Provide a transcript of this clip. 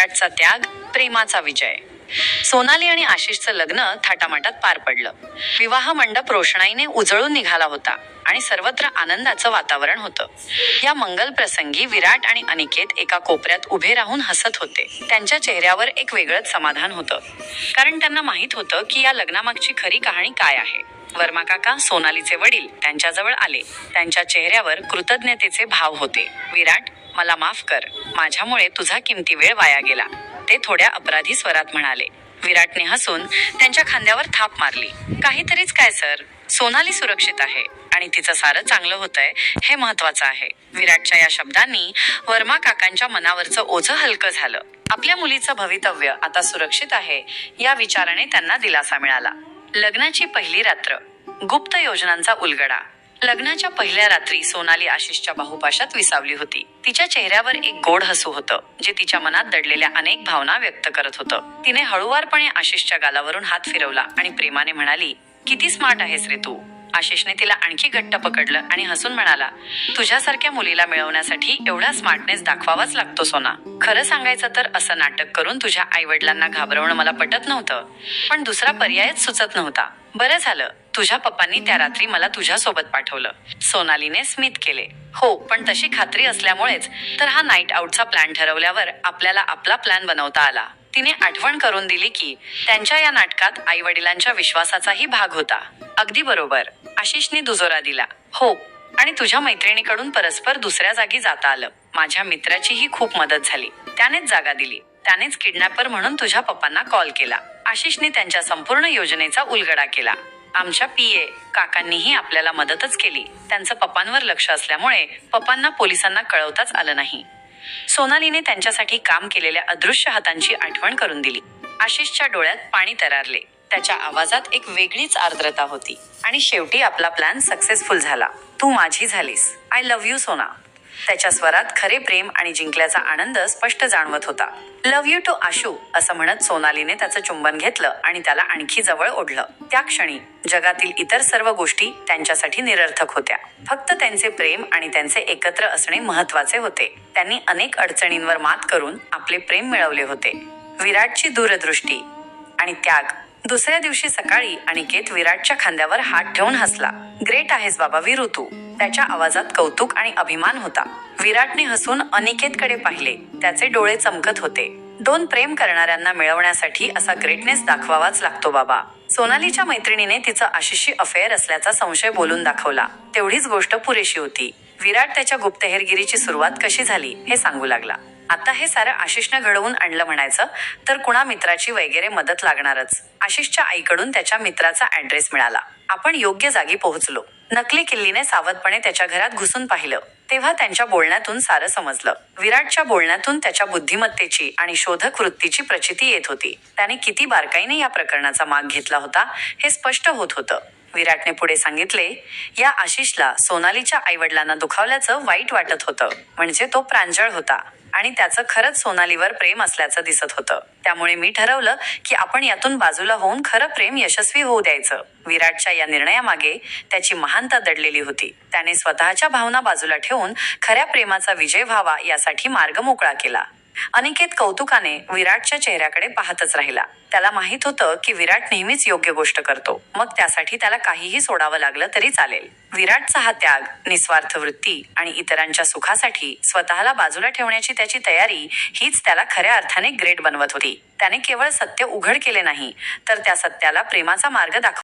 विराटचा त्याग प्रेमाचा विजय. सोनाली आणि आशिषचं लग्न थाटामाटात पार पडलं. विवाह मंडप रोषणाईने उजळून निघाला होता आणि सर्वत्र आनंदाचं वातावरण होतं. या मंगल प्रसंगी विराट आणि अनिकेत एका कोपऱ्यात उभे राहून हसत होते. त्यांच्या चेहऱ्यावर एक वेगळंच समाधान होतं. कारण त्यांना माहीत होतं की या लग्नामागची खरी कहाणी काय आहे. वर्मा काका सोनालीचे वडील त्यांच्याजवळ आले. त्यांच्या चेहऱ्यावर कृतज्ञतेचे भाव होते. विराट मला माफ कर. माझ्यामुळे तुझा किमती वेळ वाया गेला. ते थोड्या अपराधी स्वरात म्हणाले. विराटने हसून त्यांच्या खांद्यावर थाप मारली. काहीतरीच काय सर? सोनाली सुरक्षित आहे आणि तिचं सारं चांगलं होतंय हे महत्वाचं आहे. विराटच्या या शब्दांनी वर्मा काकांच्या मनावरचं ओझं हलकं झालं. आपल्या मुलीचं भवितव्य आता सुरक्षित आहे या विचाराने त्यांना दिलासा मिळाला. लग्नाची पहिली रात्र. गुप्त योजनांचा उलगडा. लग्नाच्या पहिल्या रात्री सोनाली आशिषच्या बाहुपाशात विसावली होती. तिच्या चेहऱ्यावर एक गोड हसू होतं जे तिच्या मनात दडलेल्या अनेक भावना व्यक्त करत होतं. तिने हळुवारपणे आशिषच्या गालावरून हात फिरवला आणि प्रेमाने म्हणाली किती स्मार्ट आहेस रे तू. आशिषने तिला आणखी घट्ट पकडलं आणि हसून म्हणाला तुझ्यासारख्या मुलीला मिळवण्यासाठी एवढा स्मार्टनेस दाखवावाच लागतो सोना. खरं सांगायचं तर असं नाटक करून तुझ्या आई वडिलांना घाबरवणं मला पटत नव्हतं. पण दुसरा पर्यायच सुचत नव्हता. बरं झालं. तुझ्या पप्पांनी त्या रात्री मला तुझ्यासोबत पाठवलं. सोनालीने स्मित केले. हो पण तशी खात्री असल्यामुळेच तर हा नाईट आउटचा प्लॅन ठरवल्यावर आपल्याला आपला प्लॅन बनवता आला. तिने आठवण करून दिली की त्यांच्या या नाटकात आई वडिलांच्या विश्वासाचाही भाग होता. अगदी बरोबर. आशिषने दुजोरा दिला. हो आणि तुझ्या मैत्रिणीकडून परस्पर दुसऱ्या जागी जाता आलं. माझ्या मित्राचीही खूप मदत झाली. त्यानेच जागा दिली. त्यानेच किडनॅपर म्हणून तुझ्या पप्पांना कॉल केला. आशिषने त्यांच्या संपूर्ण योजनेचा उलगडा केला. आमच्या पी ए काकांनीही आपल्याला मदतच केली. त्यांचं पप्पांवर लक्ष असल्यामुळे पप्पांना पोलिसांना कळवताच आलं नाही. सोनालीने त्यांच्यासाठी काम केलेल्या अदृश्य हातांची आठवण करून दिली. आशिषच्या डोळ्यात पाणी तरारले. त्याच्या आवाजात एक वेगळीच आर्द्रता होती. आणि शेवटी आपला प्लॅन सक्सेसफुल झाला. तू माझी झालीस. आय लव्ह यू सोना. त्याच्या स्वरात खरे प्रेम आणि जिंकल्याचा आनंद स्पष्ट जाणवत होता. लव्ह यू टू आशू असं म्हणत सोनालीने त्याचं चुंबन घेतलं आणि त्याला आणखी जवळ ओढलं. त्या क्षणी जगातील इतर सर्व गोष्टी त्यांच्यासाठी निरर्थक होत्या. फक्त त्यांचे प्रेम आणि त्यांचे एकत्र असणे महत्त्वाचे होते. त्यांनी अनेक अडचणींवर मात करून आपले प्रेम मिळवले होते. विराटची दूरदृष्टी आणि त्याग दुसऱ्या दिवशी सकाळी अनिकेत विराटच्या खांद्यावर हात ठेवून हसला. ग्रेट आहेस बाबा विरू तू. त्याच्या आवाजात कौतुक आणि अभिमान होता. विराटने हसून अनिकेतकडे पाहिले. त्याचे डोळे चमकत होते. दोन प्रेम करणाऱ्यांना मिळवण्यासाठी असा ग्रेटनेस दाखवावाच लागतो बाबा. सोनालीच्या मैत्रिणीने तिचं आशिषी अफेअर असल्याचा संशय बोलून दाखवला. तेवढीच गोष्ट पुरेशी होती. विराट त्याच्या गुप्तहेरगिरीची सुरुवात कशी झाली हे सांगू लागला. आता हे सारं आशिषनं घडवून आणलं म्हणायचं तर कुणा मित्राची वगैरे मदत लागणारच. आशिषच्या आईकडून त्याच्या मित्राचा ऍड्रेस मिळाला. आपण योग्य जागी पोहोचलो. नकली किल्लीने सावधपणे त्याच्या घरात घुसून पाहिलं. तेव्हा त्यांच्या बोलण्यातून सारं समजलं. विराटच्या बोलण्यातून त्याच्या बुद्धिमत्तेची आणि शोधक वृत्तीची प्रचिती येत होती. त्याने किती बारकाईने या प्रकरणाचा माग घेतला होता हे स्पष्ट होत होतं. विराटने पुढे सांगितले या आशिषला सोनालीच्या आईवडिलांना दुखावल्याचं वाईट वाटत होतं. म्हणजे तो प्रांजळ होता. आणि त्याचं खरंच सोनालीवर प्रेम असल्याचं दिसत होतं. त्यामुळे मी ठरवलं की आपण यातून बाजूला होऊन खरं प्रेम यशस्वी होऊ द्यायचं. विराटच्या या निर्णयामागे त्याची महानता दडलेली होती. त्याने स्वतःच्या भावना बाजूला ठेवून खऱ्या प्रेमाचा विजय व्हावा यासाठी मार्ग मोकळा केला. अनिकेत कौतुकाने विराटच्या चेहऱ्याकडे पाहतच राहिला. त्याला माहीत होतं की विराट नेहमीच योग्य गोष्ट करतो. मग त्यासाठी त्याला काहीही सोडावं लागलं तरी चालेल. विराटचा हा त्याग निस्वार्थ वृत्ती आणि इतरांच्या सुखासाठी स्वतःला बाजूला ठेवण्याची त्याची तयारी हीच त्याला खऱ्या अर्थाने ग्रेट बनवत होती. त्याने केवळ सत्य उघड केले नाही तर त्या सत्याला प्रेमाचा मार्ग दाखव